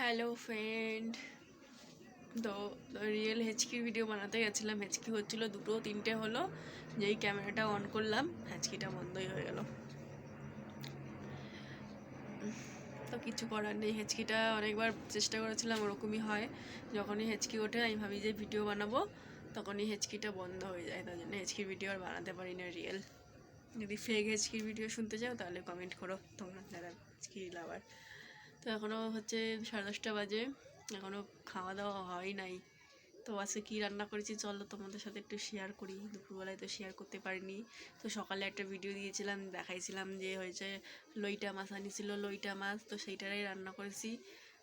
Hello friend তো real হেচকির video বানাতে গেছিলাম। হেচকি হচ্ছিল দুটো, তিনটে হলো। যেই ক্যামেরাটা অন করলাম হেচকিটা বন্ধই হয়ে গেল। তো কিছু করার নেই। হেচকিটা অনেকবার চেষ্টা করেছিলাম, ওরকমই হয়। যখনই হেচকি ওঠে, আমি ভাবি যে ভিডিও বানাবো, তখনই হেচকিটা বন্ধ হয়ে যায়। তাই জন্য হেচকির ভিডিও আর বানাতে পারি না রিয়েল যদি ফেক হেচকির ভিডিও শুনতে চাও, তাহলে কমেন্ট করো। তোমরা যারা হেচকি লাভার তো এখনও হচ্ছে সাড়ে দশটা বাজে। এখনও খাওয়া দাওয়া হয় নাই। তো আজকে কী রান্না করেছি চলো তোমাদের সাথে একটু শেয়ার করি। দুপুরবেলায় তো শেয়ার করতে পারিনি। তো সকালে একটা ভিডিও দিয়েছিলাম, দেখাইছিলাম যে হয়েছে লইটা মাছ আনিছিল, লইটা মাছ। তো সেইটারাই রান্না করেছি।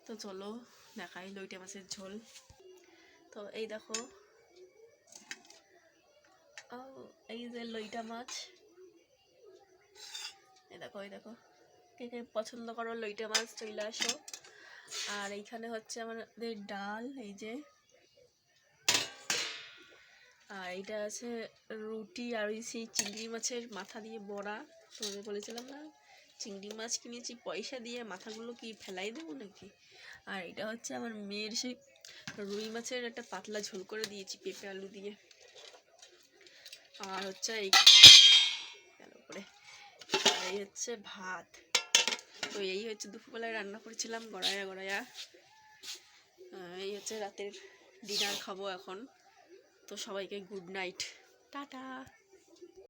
তো চলো দেখাই লইটা মাছের ঝোল। তো এই দেখো। এই যে লইটা মাছ। এই দেখো এই দেখো। কে কে পছন্দ করো, লইটা মাছ চলে আসো। আর এইখানে হচ্ছে আমাদের ডাল, এই যে। আর এইটা আছে রুটি আর ওই সেই চিংড়ি মাছের মাথা দিয়ে বড়া। তোমাদের বলেছিলাম না? চিংড়ি মাছ কিনেছি, পয়সা দিয়ে মাথাগুলো কি ফেলাই দেবো নাকি? আর এটা হচ্ছে আমার মেয়ের সেই রুই মাছের একটা পাতলা ঝোল করে দিয়েছি পেঁপে আলু দিয়ে। আর হচ্ছে এই আর এই হচ্ছে ভাত। তো এই হচ্ছে দুপুরবেলায় রান্না করেছিলাম গড়াইয়া গড়াইয়া এই হচ্ছে রাতের ডিনার খাব এখন। তো সবাইকে গুড নাইট টাটা।